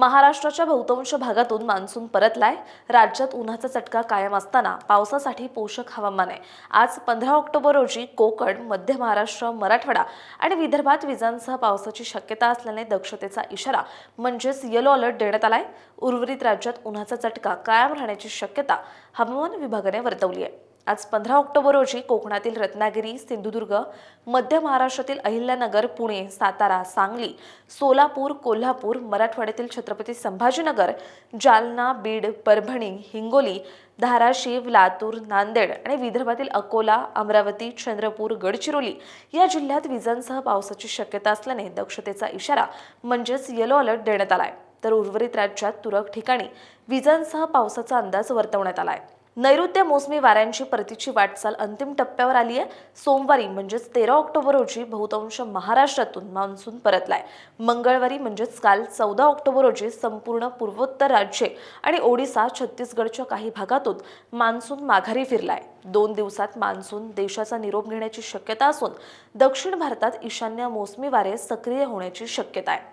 महाराष्ट्राच्या बहुतांश भागातून मान्सून परतलाय. राज्यात उन्हाचा चटका कायम असताना पावसासाठी पोषक हवामान. आहे आज पंधरा ऑक्टोबर रोजी कोकण मध्य महाराष्ट्र मराठवाडा आणि विदर्भात विजांसह पावसाची शक्यता असल्याने दक्षतेचा इशारा म्हणजेच येलो अलर्ट देण्यात आलाय. उर्वरित राज्यात उन्हाचा चटका कायम राहण्याची शक्यता हवामान विभागाने वर्तवली आहे. आज पंधरा ऑक्टोबर रोजी कोकणातील रत्नागिरी सिंधुदुर्ग मध्य महाराष्ट्रातील अहिल्यानगर पुणे सातारा सांगली सोलापूर कोल्हापूर मराठवाड्यातील छत्रपती संभाजीनगर जालना बीड परभणी हिंगोली धाराशिव लातूर नांदेड आणि विदर्भातील अकोला अमरावती चंद्रपूर गडचिरोली या जिल्ह्यात विजांसह पावसाची शक्यता असल्याने दक्षतेचा इशारा म्हणजेच येलो अलर्ट देण्यात आलाय. तर उर्वरित राज्यात तुरळक ठिकाणी विजांसह पावसाचा अंदाज वर्तवण्यात आला आहे नैऋत्य मोसमी वाऱ्यांची परतीची वाटचाल अंतिम टप्प्यावर आली आहे. सोमवारी म्हणजेच तेरा ऑक्टोबर रोजी बहुतांश महाराष्ट्रातून मान्सून परतलाय. मंगळवारी म्हणजेच काल चौदा ऑक्टोबर रोजी संपूर्ण पूर्वोत्तर राज्ये आणि ओडिसा छत्तीसगडच्या काही भागातून मान्सून माघारी फिरलाय. दोन दिवसात मान्सून देशाचा निरोप घेण्याची शक्यता असून दक्षिण भारतात ईशान्य मोसमी वारे सक्रिय होण्याची शक्यता आहे.